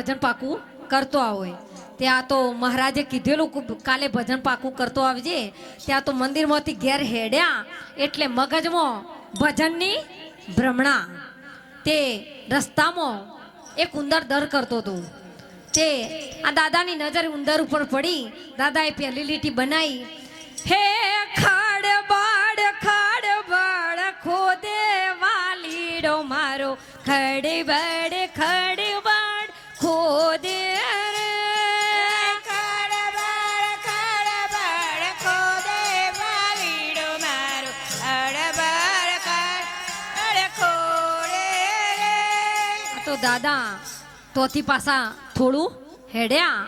ભજન પાકું કરતો હોય ત્યાં તો મહારાજે કીધેલું કાલે ભજન પાકું કરતો આવજે. ત્યાં તો મંદિરમાંથી ઘેર હેડ્યા એટલે મગજમાં ભજનની ભ્રમણા. તે રસ્તામાં એક ઉંદર દર કરતો હતો. તે આ દાદાની નજર ઉંદર ઉપર પડી. દાદાએ પહેલી લીટી બનાવી. હે ખાડ બાડ ખાડ બાડ, ખોદે વાલીડો મારો. ખડે બડે, ખડ તો દાદા, તોથી પાછા થોડું હેડ્યા.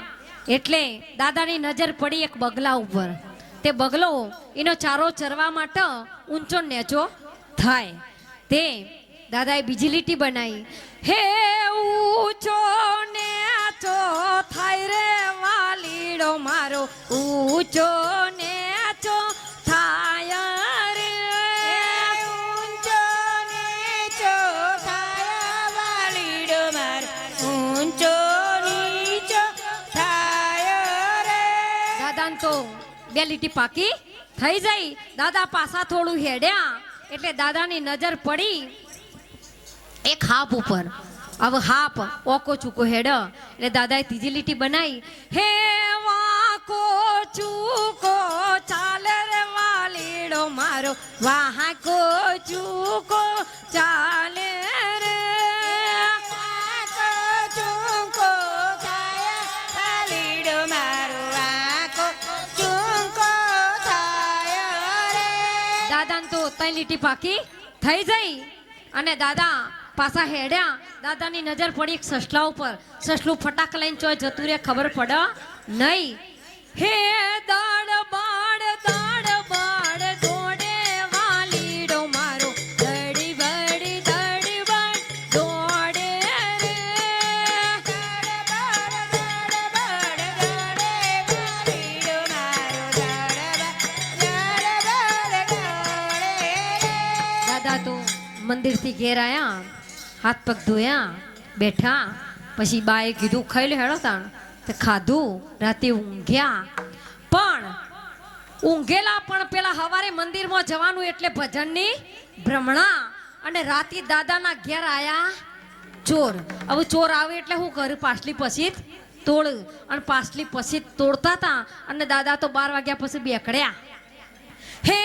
એટલે દાદાની નજર પડી એક બગલા ઉપર. તે બગલો એનો ચારો ચરવા માટે ઊંચો નેચો થાય. તે દાદાએ બીજી લીટી બનાવી. હે, ઊંચો નેચો થાય રે વાલીડો મારો, ઊંચો નેચો તો બે લીટી પાકી થઈ જઈ. દાદા પાસા થોડું હેડ્યા. એટલે દાદાની નજર પડી એક હાપ ઉપર. હવે હાપ ઓકો ચૂકો હેડ. એટલે દાદાએ ત્રીજી લીટી બનાવી હે વાકો ચૂકો, ચાલ રે વાલીડો મારો. વાહકો ચૂકો, ચાલે ત્રણ લીટી પાકી થઈ જઈ અને દાદા પાછા હેડ્યા. દાદાની નજર પડી સસલા ઉપર. સસલું ફટાક લઈને ચોય જતું રે ખબર પડે? નહીં. હે દાડ મંદિરથી ઘેર આયા, હાથ પગ ધોયા, બેઠા. પછી બાએ કીધું, ખાઈ લે હેડો તાણ. તે ખાધું, રાતે ઊંઘ્યા. પણ ઊંઘેલા પણ પેલા હવારે મંદિરમાં જવાનું એટલે ભજનની ભ્રમણા. અને રાતે દાદાના ઘેર આયા ચોર. હવે ચોર આવે એટલે હું કર? પાછલી પછી તોડ. અને પાછલી પછી તોડતા હતા અને દાદા તો બાર વાગ્યા પછી બેકડ્યા. હે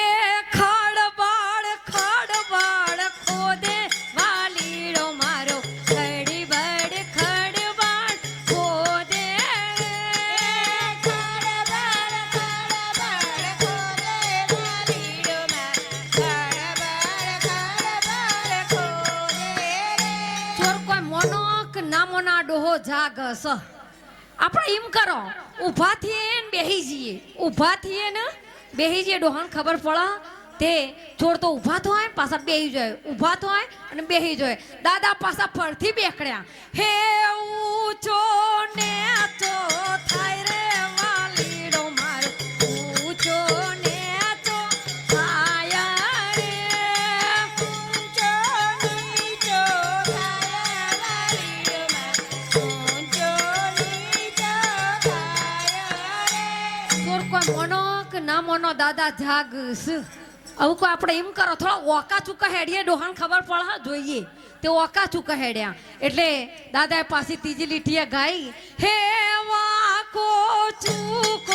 જાગસ આપણે એમ કરો ઊભા થઈએ ને બેહી જઈએ. ઊભા થઈએ ને બેહી જઈએ. ડોહાને ખબર પડે, તે છોડ તો ઊભા થાય પાછા બેહી જાય. ઊભા થાય અને બેહી જાય. દાદા પાછા ફરથી બેકડ્યા. હે કોઈ મોનો કે ના મોનો દાદા જાગસ આવું કોઈ આપણે એમ કરો, થોડા ઓકા ચૂકા હેડીએ, ડોહાણ ખબર પડે જોઈએ. તે ઓકા ચૂકા હેડ્યા. એટલે દાદાએ પાછી ત્રીજી લીટીએ ગાઈ, હે વાકો ચૂકો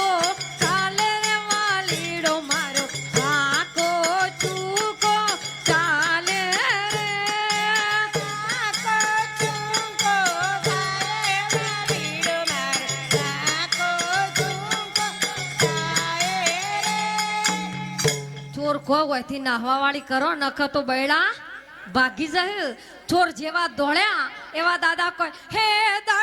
હોયથી નાહવા વાળી કરો, નખ તો બૈડા ભાગી જાય. ચોર જેવા દોડ્યા, એવા દાદા કોઈ, હે દડ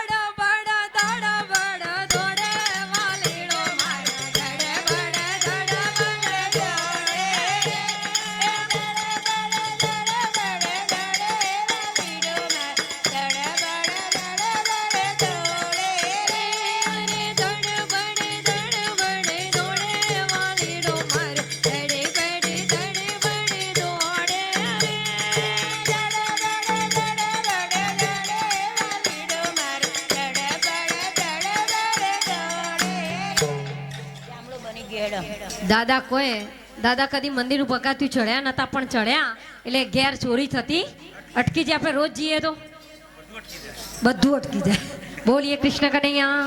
દાદા કોઈ દાદા કદી મંદિરનું પગાથિયું ચડ્યા નતા, પણ ચડ્યા એટલે ઘેર ચોરી થતી. અટકી જાય આપણે રોજ જઈએ તો? બધું અટકી જાય. બોલીએ કૃષ્ણ કનૈયા.